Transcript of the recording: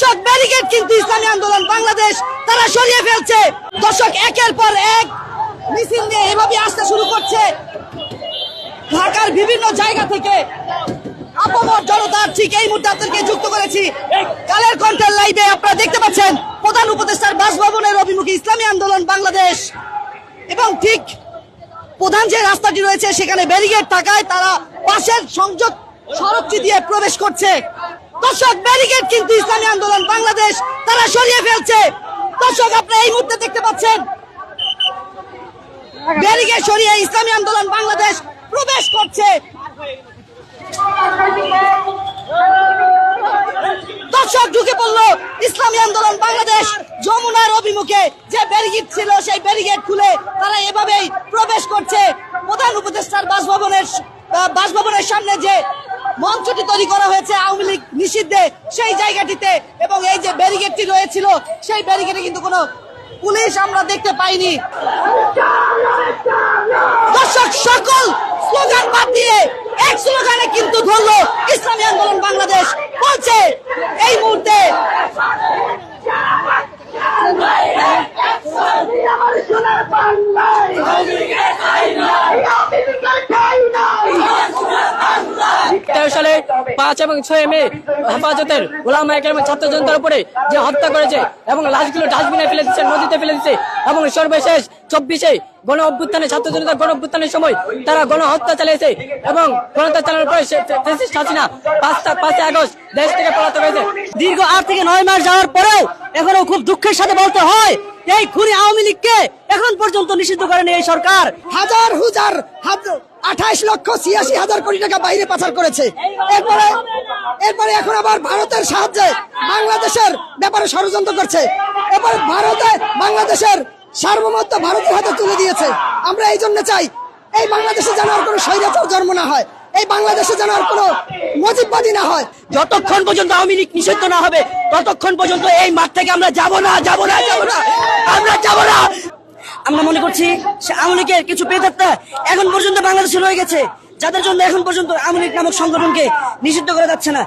দর্শক ব্যারিকেড কিন্তু ইসলামী আন্দোলন বাংলাদেশ, তারা সরিয়ে ফেলছে। দর্শক, একের পর এক মিছিল নিয়ে এভাবে আসতে শুরু করছে। ঢাকার বিভিন্ন জায়গা থেকে আপমর জনতা ঠিক এই মুহূর্তে আপনাদেরকে যুক্ত করেছি। কালের কণ্ঠের লাইভে আপনারা দেখতে পাচ্ছেন, প্রধান উপদেষ্টার বাসভবনের অভিমুখী ইসলামী আন্দোলন বাংলাদেশ। এবং ঠিক প্রধান যে রাস্তাটি রয়েছে, সেখানে ব্যারিকেড থাকায় তারা পাশের সংযোগ সড়কটি দিয়ে প্রবেশ করছে। দর্শক, ব্যারিকেড কিন্তু ইসলামী আন্দোলন, বাংলাদেশ, তারা সরিয়ে ফেলছে। দর্শক, আপনারা এই মুহূর্তে দেখতে পাচ্ছেন, ব্যারিকেড সরিয়ে ইসলামী আন্দোলন, বাংলাদেশ প্রবেশ করছে। দর্শক, ঢুকে পড়ল ইসলামী আন্দোলন, বাংলাদেশ যমুনার অভিমুখে। যে ব্যারিকেড ছিল, সেই ব্যারিকেড খুলে তারা এভাবেই প্রবেশ করছে। প্রধান উপদেষ্টার বাসভবনের বাসভবনের সামনে যে মঞ্চটি তৈরি করা হয়েছে আওয়ামী লীগ নিষিদ্ধে সেই জায়গাটিতে এবং এই যে ব্যারিকেডটি রয়েছিল, সেই ব্যারিকেডে কিন্তু কোনো পুলিশ আমরা দেখতে পাইনি। দর্শক, সকল স্লোগান বাদ দিয়ে এক স্লোগানে কিন্তু ধরলো, ইসলামী আন্দোলন বাংলাদেশ। বলছে সালে পাঁচ এবং ছয় মে হেফাজতের গোলাম এবং ছাত্র জনতার উপরে যে হত্যা করেছে এবং লাশগুলো ডাস্টবিনে ফেলে দিচ্ছে নদীতে ফেলে দিচ্ছে এবং সর্বশেষ চব্বিশে গণ অভ্যুত্থানে, ছাত্র জনতা গণ অভ্যুত্থানের সময় তারা গণ হত্যা চালিয়েছে এবং গণহত্যা চালানোর পরে হাসিনা পাঁচ পাঁচই আগস্ট দেশ থেকে পলাতক হয়েছে। দীর্ঘ আট থেকে নয় মাস যাওয়ার পরেও এখনও খুব দুঃখের সাথে বলতে হয় এই খুনি আওয়ামী লীগকে এখন পর্যন্ত নিষিদ্ধ করেনি এই সরকার। হাজার হুজার আঠাইশ লক্ষ ছিয়াশি হাজার কোটি টাকা বাইরে পাচার করেছে। এরপরে এরপরে এখন আবার ভারতের সাহায্যে বাংলাদেশের ব্যাপারে ষড়যন্ত্র করছে। এরপর ভারতে বাংলাদেশের সার্বভৌমত্ব ভারতের হাতে তুলে দিয়েছে। আমরা এই জন্য চাই, এই বাংলাদেশে যেন আর কোনো স্বৈরাচার জন্ম না হয়। এই বাংলাদেশে যেন আর কোনো মজিববাদী না হয়। যতক্ষণ পর্যন্ত আওয়ামী লীগ নিষিদ্ধ না হবে, ততক্ষণ পর্যন্ত এই মাঠ থেকে আমরা যাব না যাব না যাব না, আমরা যাব না। আমরা মনে করছি সে আওয়ামী লীগের কিছু পেতাত্তা এখন পর্যন্ত বাংলাদেশে রয়ে গেছে, যাদের জন্য এখন পর্যন্ত আওয়ামী লীগ নামক সংগঠনকে নিষিদ্ধ করা যাচ্ছে না।